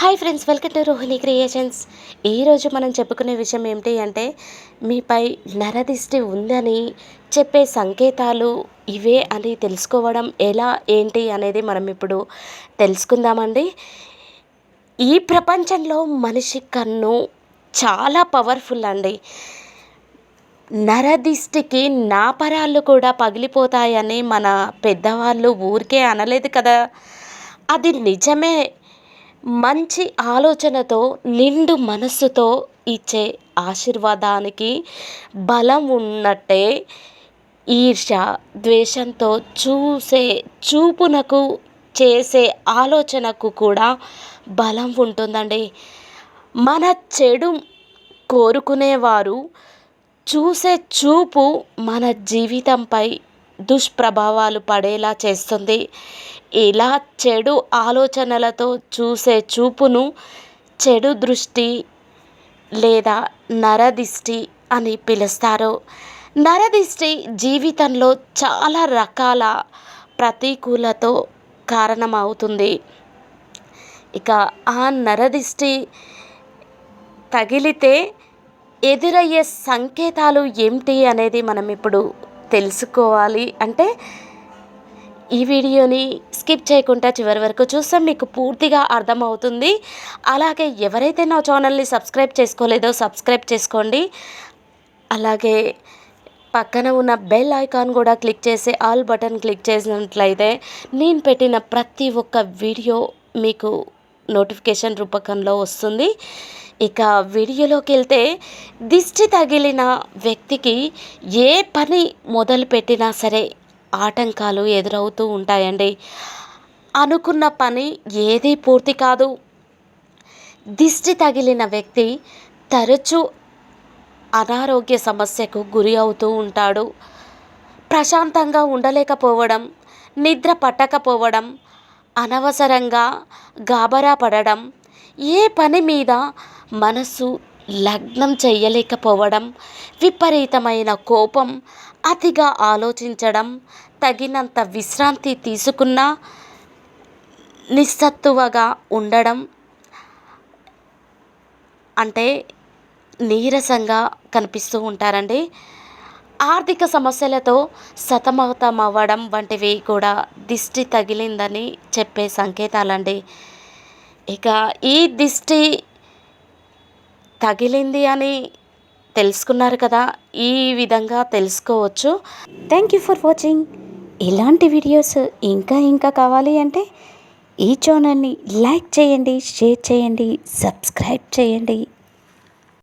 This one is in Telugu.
Hi friends welcome to Rohini creations. ఈరోజు మనం చెప్పుకునే విషయం ఏమిటి అంటే మీపై నరదిష్టి ఉందని చెప్పే సంకేతాలు ఇవే అని తెలుసుకోవడం ఎలా ఏంటి అనేది మనం ఇప్పుడు తెలుసుకుందామండి. ఈ ప్రపంచంలో మనిషి కన్ను చాలా పవర్ఫుల్ అండి. నరదిష్టికి నాపరాళ్ళు కూడా పగిలిపోతాయని మన పెద్దవాళ్ళు ఊరికే అనలేదు కదా. అది నిజమే మంచి ఆలోచనతో నిండు మనస్సుతో ఇచ్చే ఆశీర్వాదానికి బలం ఉన్నట్టే ఈర్ష ద్వేషంతో చూసే చూపునకు చేసే ఆలోచనకు కూడా బలం ఉంటుందండి. మన చెడు కోరుకునేవారు చూసే చూపు మన జీవితంపై దుష్ప్రభావాలు పడేలా చేస్తుంది. ఇలా చెడు ఆలోచనలతో చూసే చూపును చెడు దృష్టి లేదా నరదిష్టి అని పిలుస్తారు. నరదిష్టి జీవితంలో చాలా రకాల ప్రతికూలతో కారణమవుతుంది. ఇక ఆ నరదిష్టి తగిలితే ఎదురయ్యే సంకేతాలు ఏమిటి అనేది మనం ఇప్పుడు తెలుసుకోవాలి. అంటే ఈ వీడియోని స్కిప్ చేయకుండా చివరి వరకు చూస్తే మీకు పూర్తిగా అర్థమవుతుంది. అలాగే ఎవరైతే నా ఛానల్ని సబ్స్క్రైబ్ చేసుకోలేదో సబ్స్క్రైబ్ చేసుకోండి. అలాగే పక్కన ఉన్న బెల్ ఐకాన్ కూడా క్లిక్ చేసి ఆల్ బటన్ క్లిక్ చేసినట్లయితే నేను పెట్టిన ప్రతి ఒక్క వీడియో మీకు నోటిఫికేషన్ రూపకంలో వస్తుంది. ఇక వీడియోలోకి వెళ్తే దిష్టి తగిలిన వ్యక్తికి ఏ పని మొదలు పెట్టినా సరే ఆటంకాలు ఎదురవుతూ ఉంటాయండి. అనుకున్న పని ఏదీ పూర్తి కాదు. దిష్టి తగిలిన వ్యక్తి తరచూ అనారోగ్య సమస్యకు గురి అవుతూ ఉంటాడు. ప్రశాంతంగా ఉండలేకపోవడం నిద్ర పట్టకపోవడం అనవసరంగా గాబరా పడడం ఏ పని మీద మనసు లగ్నం చేయలేకపోవడం విపరీతమైన కోపం అతిగా ఆలోచించడం తగినంత విశ్రాంతి తీసుకున్నా నిస్సత్తువగా ఉండడం అంటే నీరసంగా కనిపిస్తూ ఉంటారండి. ఆర్థిక సమస్యలతో సతమతమవ్వడం వంటివి కూడా దిష్టి తగిలిందని చెప్పే సంకేతాలండి. ఇక ఈ దిష్టి తగిలింది అని తెలుసుకున్నారు కదా ఈ విధంగా తెలుసుకోవచ్చు. థ్యాంక్ యూ ఫర్ వాచింగ్ ఇలాంటి వీడియోస్ ఇంకా ఇంకా కావాలి అంటే ఈ ఛానల్ని లైక్ చేయండి షేర్ చేయండి సబ్స్క్రైబ్ చేయండి.